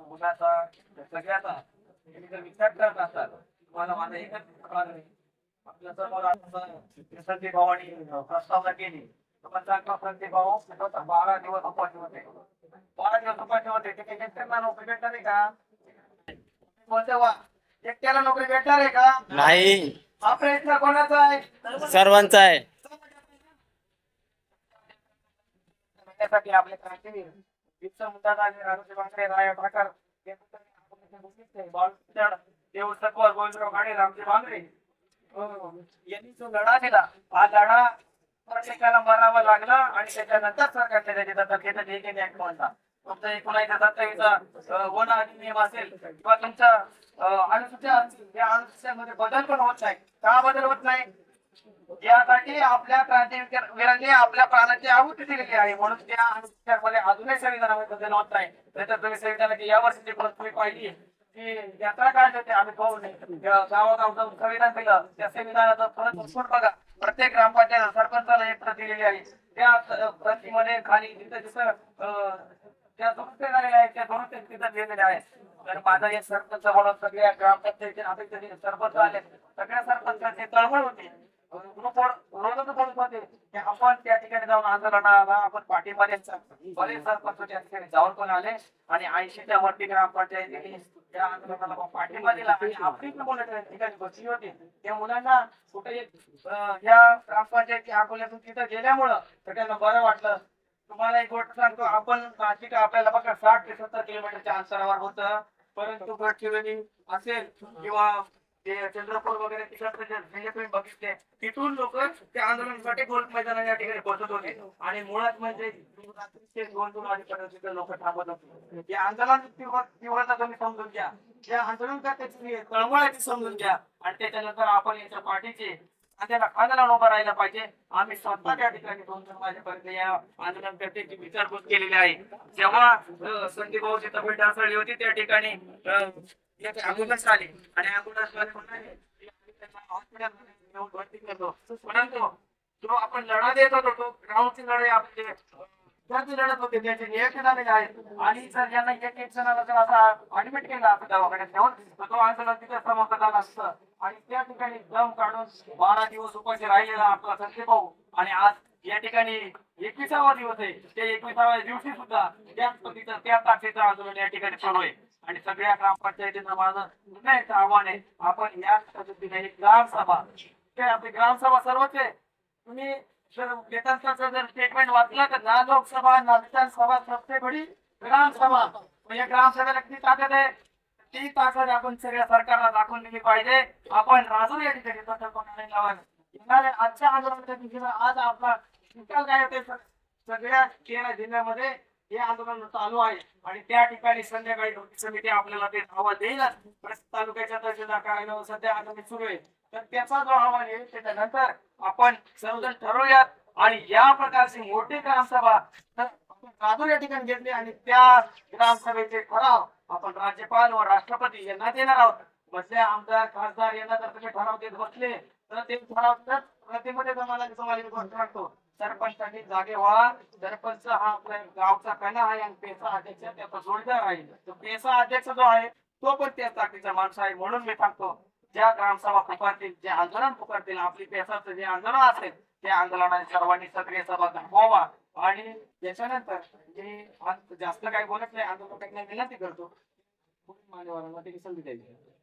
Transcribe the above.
मुलाचा सगळ्याचा विचार करत तुम्हाला माझं एकच प्रश्न आहे. आपल्यासमोर आता संजय भावानी प्रस्तावना केली भाऊ बारा दिवस उपाशी होते बारा दिवस उपाशी होते नोकरी भेटणार आहे का बोलते वा एकट्याला नोकरी भेटणार आहे का नाही हा प्रयत्न कोणाचा आहे सर्वांचा आहे त्यासाठी आपले क्रांतीवीर बिरसा मुंडा आणि राजूचे बांगडे राया ठाकर यांनी बघितले बाळूमामा, देऊळ सकवर गोविंदराव घाडे रामजी बांगडे हो, हो. यांनी जो लढा दिला हा लढा प्रत्येकाला मरावा लागला आणि त्याच्यानंतर सरकारने त्याची दखल घेतली. लेखी ऍक्ट म्हणता तुमचा एकोणीसशे सत्तावीसचा वन अधिनियम असेल किंवा तुमच्या अं, अनुसूच्या असतील या अनुसूच्यामध्ये बदल पण होत नाही. का बदल होत नाही? यासाठी आपल्या क्रांतीवीरांनी आपल्या प्राणाची आहुती दिलेली आहे. म्हणून त्या अनुच्छेदामध्ये अजूनही संविधानामध्ये बदल होत नाही नाहीतर तुम्ही संविधानाची या वर्षीची प्रत तुम्ही पाहिली की यात्रा काढली होती. आम्ही पाहून गावागाव जाऊन संविधान दिलं. त्या संविधानाचा परत उचलून बघा. प्रत्येक ग्रामपंचायत सरपंचाला एक प्रत दिलेली आहे. त्या प्रतिमध्ये प्रतीमध्ये खाली जिथं जिथं त्या दुरुस्त्या झालेल्या आहेत त्या दुरुस्त्या तिथं लिहिलेल्या आहेत. तर माझा एक सरपंच म्हणून सगळ्या ग्रामपंचायतीचे आता सरपंच आले. सगळ्या सरपंचांची तळमळ होती. ग्रुपवर रोजच बोलत होते. की आपण त्या ठिकाणी जाऊन आंदोलनाला आपण पाठिंबा बरेच सरपंच त्या ठिकाणी जाऊन पण आले. आणि ऐंशीच्या वरती ग्रामपंचायतीने त्या आंदोलनाला आपण पाठिंबा दिला आणि आपली पण मुलं त्या ठिकाणी बसली होती. त्या मुलांना कुठे या ग्रामपंचायती अकोल्यातून तिथं गेल्यामुळं सगळ्यांना बरं वाटलं. तुम्हाला एक गोष्ट सांगतो. आपण नाशिक आपल्याला बघा साठ ते सत्तर किलोमीटरच्या अंतरावर होतं. परंतु गडचिरोली असेल किंवा ते चंद्रपूर वगैरे तिकडचे तुम्ही बघितले तिथून लोक त्या आंदोलनासाठी गोल मैदाना या ठिकाणी पोहोचत होते. आणि मुळात म्हणजे दोन दोन वाजेपर्यंत लोक थांबत होते. या आंदोलन तीव्रता तुम्ही समजून घ्या. या आंदोलन करण्याची तळमळाची समजून घ्या. आणि त्याच्यानंतर आपण याच्या पाठीचे त्याला खांद्याला उभं राहायला पाहिजे. आम्ही स्वतः त्या ठिकाणी दोन दोन वाजेपर्यंत या आंदोलन करण्याची विचारपूस केलेली आहे. जेव्हा अं, संदीप भाऊची तब्येत ढासळली होती त्या ठिकाणी अं, आणि अँब्युलन्स जो आपण लढा देत होतो तो ग्राउंडची लढाई आपले विद्यार्थी लढत होते त्याचे आहेत आणि यांना एक एक जणाला जर असा ऍडमिट केला असं दवाखान्यात तर तो आंदोलन तिथे समाप्त झाला असतं. आणि त्या ठिकाणी दम काढून बारा दिवस उपाशी राहिलेला आपला संजय भाऊ. आणि आज या ठिकाणी एकविसावा दिवस आहे. त्या एकविसाव्या दिवशी सुद्धा त्याच पद्धतीचं त्या ताकदीचं आंदोलन या ठिकाणी चालू आहे. आणि सगळ्या ग्रामपंचायतींना माझं पुन्हा आव्हान आहे. आपण या पद्धतीने एक ग्रामसभा काय आपली ग्रामसभा सर्वच आहे. तुम्ही जर जर स्टेटमेंट वाचलं तर ना लोकसभा ना विधानसभा सबसे बडी ग्रामसभा. म्हणजे ग्रामसभेला किती ताकद आहे? ती ताकद आपण सगळ्या सरकारला दाखवून दिली पाहिजे. आपण राजू या ठिकाणी संकल्पना नाही लावायला येणाऱ्या आजच्या आंदोलनाच्या दिशेला आज आपला निकाल काय होते सगळ्या जिल्ह्यामध्ये हे आंदोलन चालू आहे. आणि त्या ठिकाणी संध्याकाळी कृती समिती आपल्याला ते धावा देईलच. प्रत्येक तालुक्याच्या तहसीलदार कार्यालयावर सध्या आंदोलन सुरू आहे. तर त्याचा जो अहवाल येईल त्याच्यानंतर आपण सर्वजण ठरवूयात. आणि या प्रकारची मोठी ग्रामसभा तर राजूर या ठिकाणी घेतली. आणि त्या ग्रामसभेचे ठराव आपण राज्यपाल व राष्ट्रपती यांना देणार आहोत. मधले आमदार खासदार यांना जर तुम्ही ठराव देत बसले. तर ते ठराव तर प्रतिमध्ये तुम्हाला तुम्हाला गोष्ट सरपंचांनी जागे व्हा सरपंच हा आपल्या गावचा कणा आहे आणि पेसा अध्यक्ष त्याचा जोडीदार आहे. तो पेसा अध्यक्ष जो आहे तो पण त्या जातीचा माणूस आहे म्हणून मी सांगतो ज्या ग्रामसभा पुकारतील जे आंदोलन पुकारतील आपली पेसाचं जे आंदोलन असेल त्या आंदोलनाने सर्वांनी सक्रिय सहभाग दाखवावा आणि त्याच्यानंतर जे जास्त काही बोलत नाही आंदोलन विनंती करतो मान्यवरांना संधी द्यायची